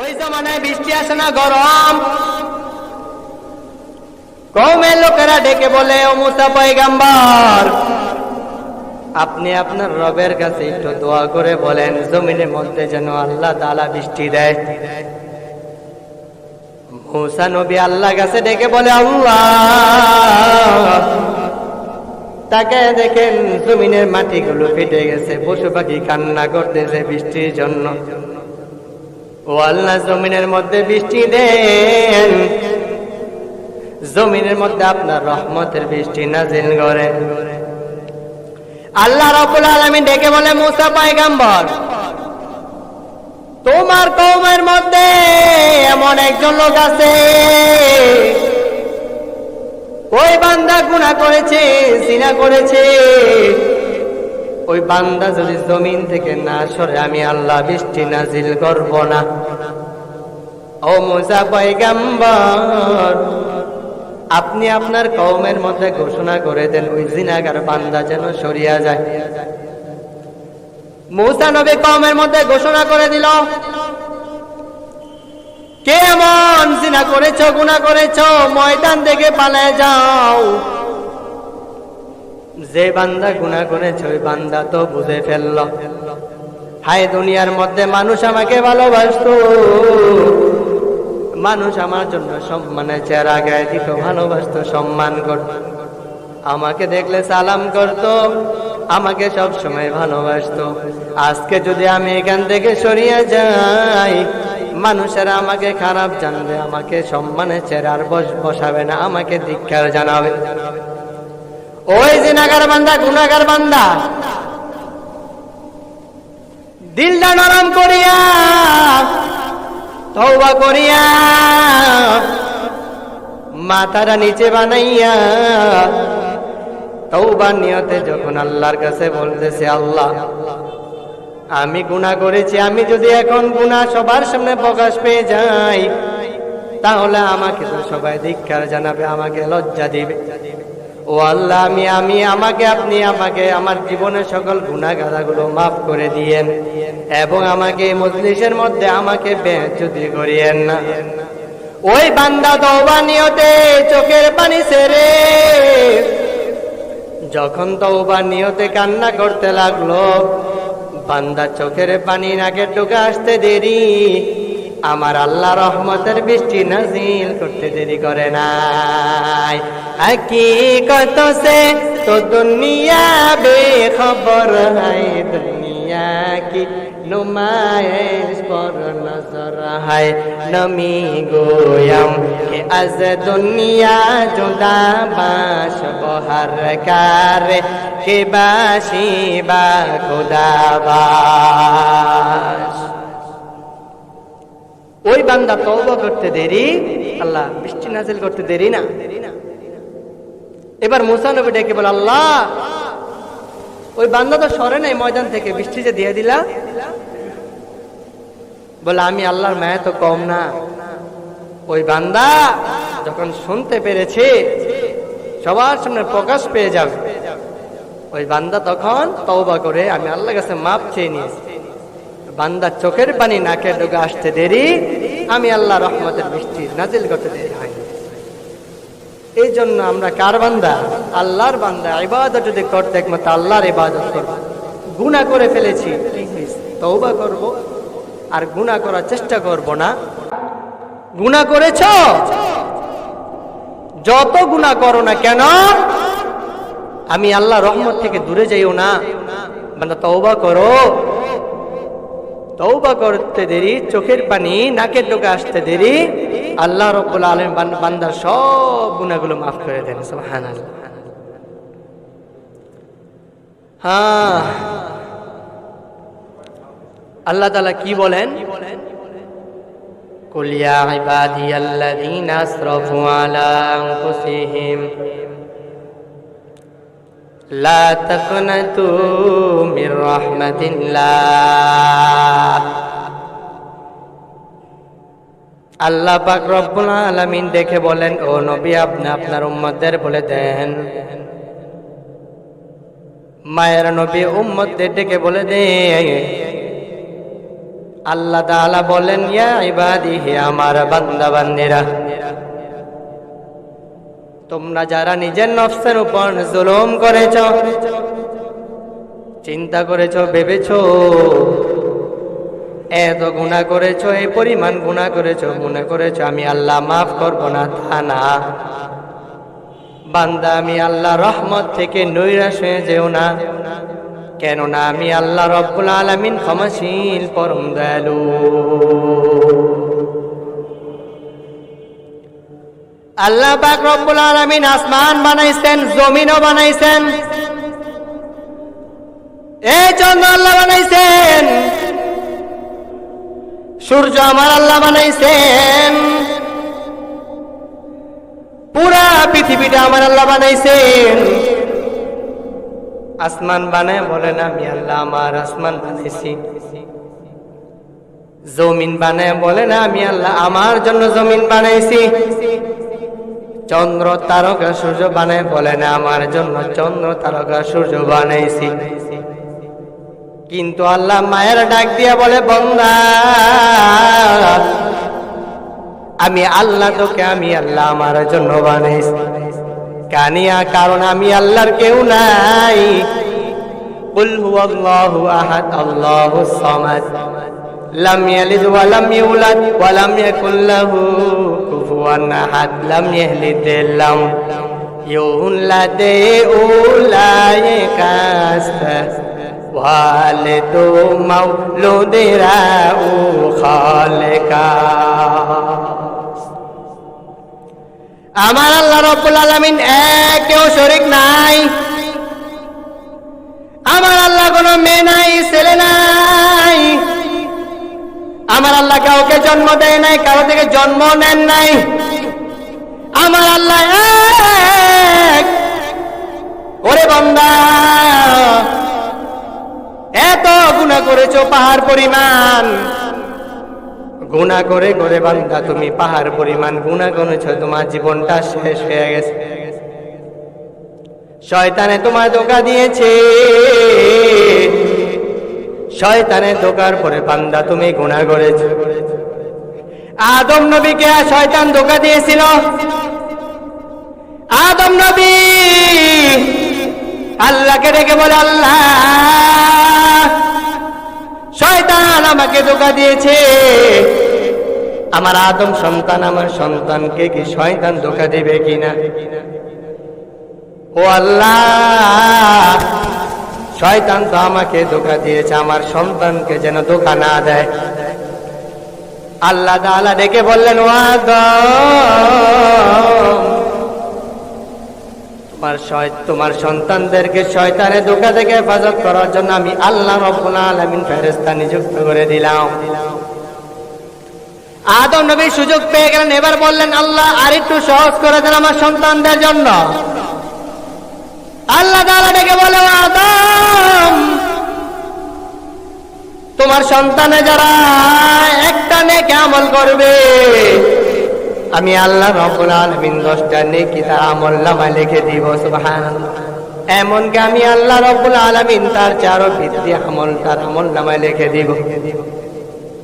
ওই জমানায় বৃষ্টি আসে না, গরম। কৌমের লোকেরা ডেকে বলে, ও মুসা আপনি আপনার রবের কাছে একটু দোয়া করে বলেন, জমিনের মধ্যে যেন আল্লাহ তালা বৃষ্টি দেয়। মুসা নবী আল্লাহ কাছে ডেকে বলে, আল্লাহ, তাকে দেখেন জমিনের মাটিগুলো ফেটে গেছে, পশু পাখি কান্না করতেছে বৃষ্টির জন্য। ও আল্লাহ, জমিনের মধ্যে বৃষ্টি দেন। জমিনের মধ্যে আপনার রহমতের বৃষ্টি নাজিল করেন আল্লাহ রবুল আলমী ডেকে বলে, মুসা পায়গাম্বর, তোমার কৌমের মধ্যে এমন একজন লোক আছে। ওই বান্দা গুণা করেছে সিনা করেছে? ওই বান্দা যদি জমিন থেকে না সরে, আমি আল্লাহ বৃষ্টি নাজিল করব না। ও মোসা পয়গাম্বর, আপনি আপনার কৌমের মধ্যে ঘোষণা করে দেন, ওই জিনাগার বান্দা যেন সরিয়া যায়। মৌসা নবী কৌমের মধ্যে ঘোষণা করে দিল, কে এমন জিনা করেছ গুণা করেছ, ময়দান থেকে পালায় যাও। যে বান্দা গুণা করেছে, ওই বান্দা তো বুঝে ফেলল। হায় দুনিয়ার মধ্যে মানুষ আমাকে ভালোবাসতো। মানুষ আমার জন্য সম্মানের চেহারা গায়ে দিত, ভালোবাসতো, সম্মান করত। আমাকে দেখলে সালাম করত, আমাকে সব সময় ভালোবাসতো। আজকে যদি আমি এখান থেকে সরিয়ে যাই, মানুষেরা আমাকে খারাপ জানবে, আমাকে সম্মানের চেহারা বস- বসাবে না, আমাকে দীক্ষার জানাবে। ওই জিনাগার বান্দা, গুনাগার বান্দা। দিলটা নরম করিয়া তৌবা করিয়া, মাথাটা নিচে বানাইয়া তৌবা নিয়তে যখন আল্লাহর কাছে বলতেছে, আল্লাহ, আমি গুণা করেছি, আমি যদি এখন গুণা সবার সামনে প্রকাশ পেয়ে যাই, তাহলে আমাকে তো সবাই ধিক্ষার জানাবে, আমাকে লজ্জা দিবে। ও আল্লাহ, আমি আমি, আমাকে আপনি আমাকে, আমার জীবনের সকল গুণাগারাগুলো মাফ করে দিয়েন এবং আমাকে মজলিসের মধ্যে আমাকে বেচুদি করিয়েন না। ওই বান্দা তওবা নিয়তে চোখের পানি ছেড়ে যখন তওবা নিয়তে কান্না করতে লাগল, বান্দা চোখের পানি নাকে ঢুকে আসতে দেরি আমার আল্লাহ রহমতের বৃষ্টি নাজিল করতে দেরি করে নাই। কি কত সে তো দুনিয়া বে খবর হাই দুনিয়া কি नुमाइश पर नजर है नमी गोयम ওই বান্দা তওবা করতে দেরি, আল্লাহ বৃষ্টি নাজিল করতে দেরি না। এবার মুসা নবী ডেকে বলে, আল্লাহ, ওই বান্দা তো সরে নাই ময়দান থেকে, বৃষ্টি যে দিয়ে দিলা। বলে, আমি আল্লাহর মায়া তো কম না। ওই বান্দা যখন শুনতে পেরেছে, সবার সামনে প্রকাশ পেয়ে যাবে। ওই বান্দা তখন তওবা করে, আমি আল্লাহর কাছে মাপ চেয়ে নিয়েছি। বান্দা চোখের পানি নাকে ডুগে আসতে দেরি, আমি আল্লাহ রহমতের বৃষ্টি নাজিল করতে দেরি হয়নি এই জন্য আমরা কার বান্দা? আল্লাহর বান্দা। ইবাদত যদি করতে একমাত্র আল্লাহর ইবাদত করব। গুণা করে ফেলেছি তৌবা করব। আর গুণা করার চেষ্টা করব না। গুণা করেছ? যত গুণা করো না কেন, আমি আল্লাহ রহমত থেকে দূরে যাইও না। মানে তৌবা করো। তৌবা করতে দেরি চোখের পানি নাকের ডোকে আসতে দেরি আল্লাহ রব্বুল আলম বান্দার সব গুণাগুলো মাফ করে দেন সুবহান হ্যাঁ আল্লাহ তালা কি বলেন قل يا عبادي الذين أسرفوا على أنفسهم لا تقنطوا من رحمة الله আল্লাহ পাক রব্বুল আলামিন দেখে বলেন, ও নবী, আপনি আপনার উম্মতদের বলে দেন। মায়ের নবী উম্মতদের ডেকে বলে দে আল্লাহ তাআলা বলেন, ইয়া ইবাদি, হে আমার বান্দা বান্দিরা তোমরা যারা নিজের নফসের উপর জুলুম করেছ, চিন্তা করেছ, ভেবেছ এত গুণা করেছ, এই পরিমাণ গুণা করেছ, মনে করেছ আমি আল্লাহ মাফ করব না, তা না। বান্দা, আমি আল্লাহ রহমত থেকে নৈরাশ হয়ে যেও না। কেননা আমি আল্লাহ রব্বুল আলমিন ক্ষমাশীল পরম দয়ালু আল্লাহ পাক রব্বুল আলমিন আসমান বানাইছেন, জমিনও বানাইছেন। এই চন্দ্র আল্লাহ বানাইছেন। সূর্য আমার আল্লাহ বানাইছেন। পুরা পৃথিবীটা আমার আল্লাহ বানাইছেন। আসমান বানায় বলেন আমি আল্লাহ আমার আসমান বানাইছি। জমিন বানায় বলেন আমি আল্লাহ আমার জন্য জমিন বানাইছি। চন্দ্র তারকা সূর্য বানায় বলেন আমার জন্য চন্দ্র তারকা সূর্য বানাইছি। কিন্তু আল্লাহ মায়ের ডাক দিয়া বলে বন্দা আমি আল্লাহ তোকে আমি আল্লাহ আমার জন্য বানাইছি কানিয়া কারণ আমি আল্লাহর কেউ নাই قل هو الله احد الله الصمد لم يلد ولم يولد ولم يكن له كفوا احد لم يهلد لم يولد أولئك والد مولود راء خالقا আমার আল্লাহ রব্বুল আলমিন এক কেউ শরিক নাই আমার আল্লাহ কোনো মেয়ে নাই ছেলে নাই আমার আল্লাহ কাউকে জন্ম দেয় নাই কারো থেকে জন্ম নেন নাই আমার আল্লাহ এক ওরে বন্দা এত গুণা করেছ পাহাড় পরিমাণ। গুণা করে করে বান্দা তুমি পাহাড় পরিমাণ। গুণা করেছ, তোমার জীবনটা শেষ হয়ে গেছে। শয়তানে তোমার ধোকা দিয়েছে। শয়তানে ধোকার পরে বান্দা তুমি গুণা করেছ। আদম নবীকে শয়তান ধোকা দিয়েছিল। আদম নবী আল্লাহকে ডেকে বলে, আল্লাহ। শয়তান আমাকে ধোকা দিয়েছে। আমার আদম সন্তান, আমার সন্তানকে কি শয়তান ধোকা দেবে কিনা? ও আল্লাহ, শয়তান তো আমাকে ধোকা দিয়েছে, আমার সন্তানকে যেন ধোকা না দেয়। আল্লাহ তাআলা ডেকে বললেন, ও আদম তোমার তোমার সন্তানদেরকে শয়তানের ধোকা থেকে হেফাজত করার জন্য আমি আল্লাহ রব্বুল ফেরেশতা নিযুক্ত করে দিলাম। আদম নবী সুযোগ পেয়ে গেলেন, এবার বললেন, আল্লাহ, আর একটু সহজ করে দেন আমার সন্তানদের জন্য। আল্লাহ ডেকে বলে "ও আদম, তোমার সন্তানে যারা একটা নেক আমল করবে আমি আল্লাহ রব্বুল আলামিন দশটা নেকি তার আমল নামায় লিখে দিব, সুবহানাল্লাহ। এমনকি আমি আল্লাহ রব্বুল আলামিন তার চারো ভিত্তি আমল, তার আমল নামায় লিখে দিব।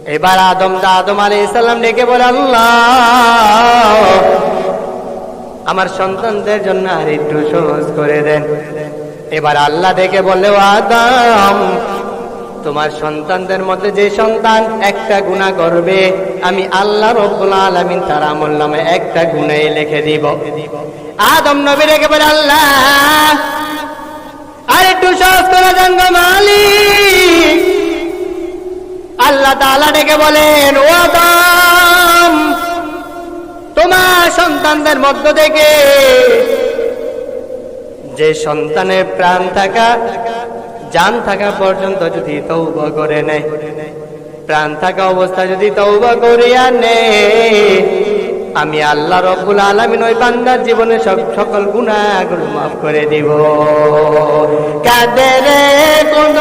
এবার আদম দা আদম আলাইহিস সালাম ডেকে বলে, আল্লাহ, আমার সন্তানদের জন্য আর একটু সহজ করে দেন। এবার আল্লাহ ডেকে বলে, "ও আদম তোমার সন্তানদের মধ্যে যে সন্তান একটা গুণা করবে, আমি আল্লাহ রব্বুল আলামিন তার আমল নামে একটা গুণাই লিখে দিব। আদম নবী রেখে বলে, আল্লাহ সহজ করে আল্লাহ তাআলা ডেকে বলেন, ও আদম, তোমার সন্তানদের মধ্য থেকে যে সন্তানের প্রাণ থাকা জান থাকা পর্যন্ত যদি তৌবা করে নেয়। প্রাণ থাকা অবস্থা যদি তৌবা করিয়া নেয়, আমি আল্লাহ রব্বুল আলামিন ওই বান্দার জীবনে সব সকল গুনাহগুলো মাফ করে দিব। কাদের কোন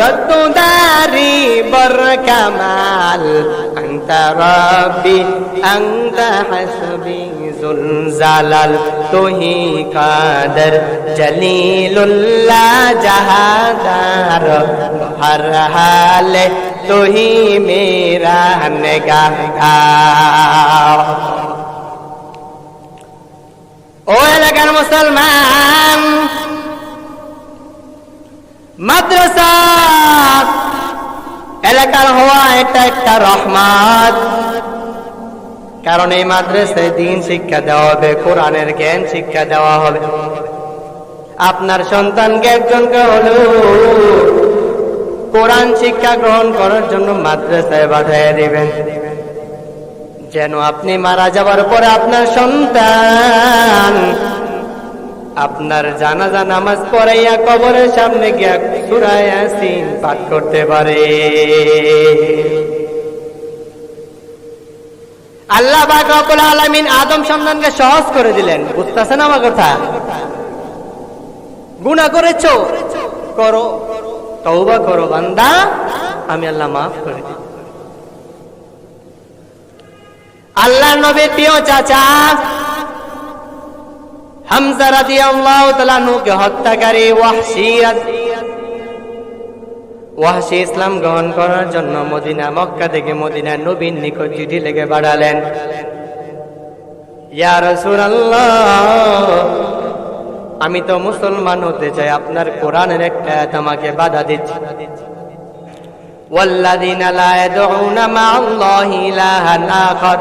রত্নদারি বর কামাল أنت ربي أنت حسبي ذو الجلال تهي قادر جليل الله جهادار ہر حال تو ہی میرا نگاہدار ও এলাকার মুসলমান মাদ্রাসা এলাকার হওয়া এটা একটা রহমত। কারণ এই মাদ্রাসায় দিন শিক্ষা দেওয়া হবে, কোরআনের জ্ঞান শিক্ষা দেওয়া হবে। আপনার সন্তানকে একজনকে হলো, কোরআন শিক্ষা গ্রহণ করার জন্য মাদ্রাসায় বাধায় দিবেন। যেন আপনি মারা যাবার পরে আপনার সন্তান আপনার জানাজা নামাজ পড়াইয়া কবরের সামনে গিয়া সুরায় আসিন পাঠ করতে পারে। আল্লাহ বাক রব্বুল আলামিন আদম সন্তানকে সহজ করে দিলেন। বুঝতেছেন আমার কথা? গুনাহ করেছ? করো। তওবা করো বান্দা। আমি আল্লাহ মাফ করে দিই আল্লাহ নবীর প্রিয় চাচা হত্যাকারী ইসলাম গ্রহণ করার জন্য মদিনা, মক্কা থেকে মদিনা নবীর নিকট চিঠি লিখে পাঠালেন। ইয়া আমি তো মুসলমান হতে চাই, আপনার কোরআনের একটা আমাকে বাধা দিচ্ছে। والذين لا يدعون مع الله إلها آخر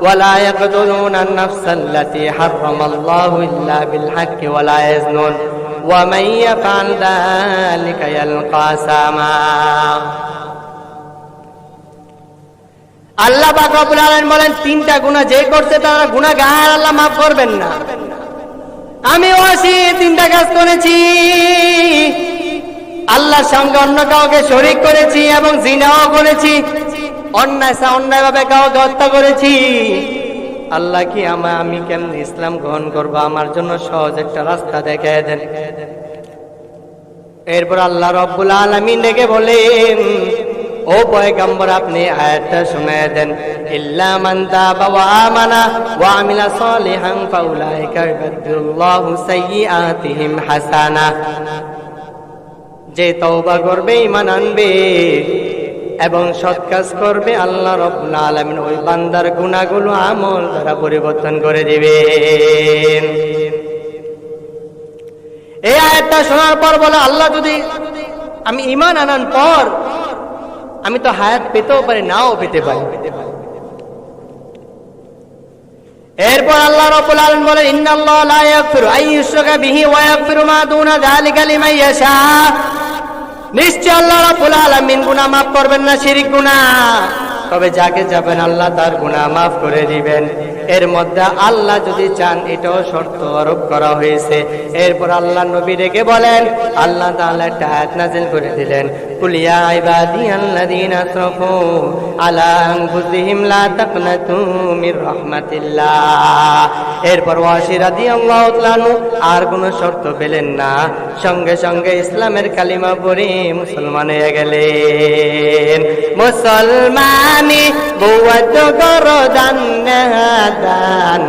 ولا يقتلون النفس التي حرم الله إلا بالحق ولا يزنون ومن يفعل ذلك يلقى ساما আল্লাহ পাক রব্বুল আলামিন বলেন তিনটা গুনাহ যে করছে তারা গুনাহগার আল্লাহ মাফ করবেন না আমি ওয়াসি তিনটা কাজ করেছি আল্লাহর সঙ্গে অন্য কাউকে শরিক করেছি এবং জিনাও করেছি, অন্যায় অন্যায় ভাবে কাউকে হত্যা করেছি। আল্লাহ কি আমার আমি কেমন ইসলাম গ্রহণ করব? আমার জন্য সহজ একটা রাস্তা দেখে দেন। এরপর আল্লাহ রব্বুল আলমিন ডেকে বলেন, ও পয়গম্বর, আপনি আয়াতটা শুনে দেন। ইল্লা মান তাবা ওয়া আমানা ওয়া আমিলা সালিহান, ফাউলাইকা ইউবাদদিলুল্লাহু সাইয়্যাতিহিম হাসানা। যে তওবা করবে, ঈমান আনবে এবং সৎ কাজ করবে, আল্লাহ রব্বুল আলামিন ওই বান্দার গুনাহগুলো আমল দ্বারা পরিবর্তন করে দিবে এই আয়াতটা শোনার পর বলে, আল্লাহ যদি আমি ঈমান আনার পর আমি তো হায়াত পেতেও পারি, নাও পেতে পারি। এরপর আল্লাহ রাব্বুল আলামিন বলেন, ইন্নাল্লাহ লা ইয়াগফিরু আন ইউশরাকা বিহি ওয়া ইয়াগফিরু মা দুনা যালিকা লিমান ইয়াশা। নিশ্চয় আল্লাহ রাবুল আলামিন গুনাহ মাফ করবেন না, শিরিক গুনাহ। তবে যাকে যাবেন আল্লাহ তার গুনাহ মাফ করে দিবেন। এর মধ্যে আল্লাহ যদি চান, এটাও শর্ত আরোপ করা হয়েছে। এরপর আল্লাহ নবী রেখে বলেন, আল্লাহ তাআলা একটা আয়াত নাজিল করে দিলেন। কুল ইয়া ইবাদিয়াল্লাযীনা আসরাফু আলা আনফুসিহিম লা তাকনাতু মির রাহমাতিল্লাহ এরপর ওয়াসি রাদিয়াল্লাহু তাআলা আর কোনো শর্ত পেলেন না। সঙ্গে সঙ্গে ইসলামের কালিমা পড়ে মুসলমান হয়ে গেলেন। মুসলমানি দান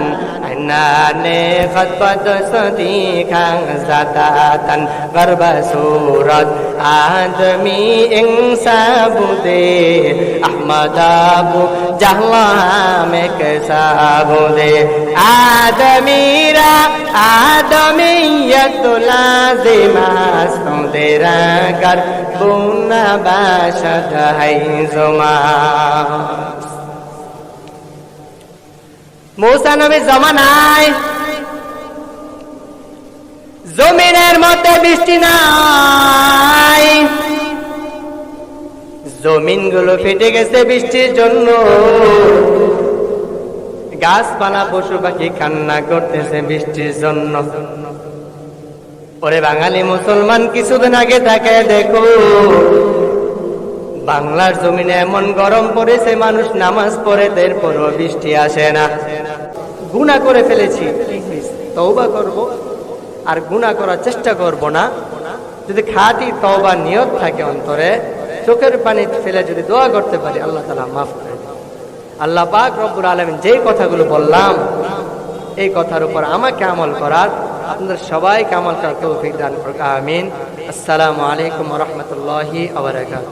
আইনানে খতপত সদি খাং জাতাতান গর্ব সুরত আদমি ইনসাবুদে আহমদাবু জাহলা মে কেসাবুদে আদমিরা আদমিয়ত লাজিমা সুদেরা কর বুনা বাশদ হাই জমা মৌসা নবী জমানায়। জমিনের মধ্যে বৃষ্টি নাই। জমিনগুলো ফেটে গেছে বৃষ্টির জন্য। গাছপালা, পশু পাখি কান্না করতেছে বৃষ্টির জন্য। ওরে বাঙালি মুসলমান, কিছুদিন আগে তাকে দেখো বাংলার জমিনে এমন গরম পড়েছে, মানুষ নামাজ পড়ে এরপরও বৃষ্টি আসে না। গুণা করে ফেলেছি তওবা করব। আর গুণা করার চেষ্টা করব না। যদি খাঁটি তওবা নিয়ত থাকে অন্তরে, চোখের পানি ফেলে যদি দোয়া করতে পারি, আল্লাহ তালা মাফ করে আল্লাহ পাক রব্বুর আলমিন যেই কথাগুলো বললাম, এই কথার উপর আমাকে আমল করার, আপনাদের সবাইকে আমল করার তৌফিক দান করুক, আমিন। আসসালামু আলাইকুম রহমতুল্লাহি আবরাকাত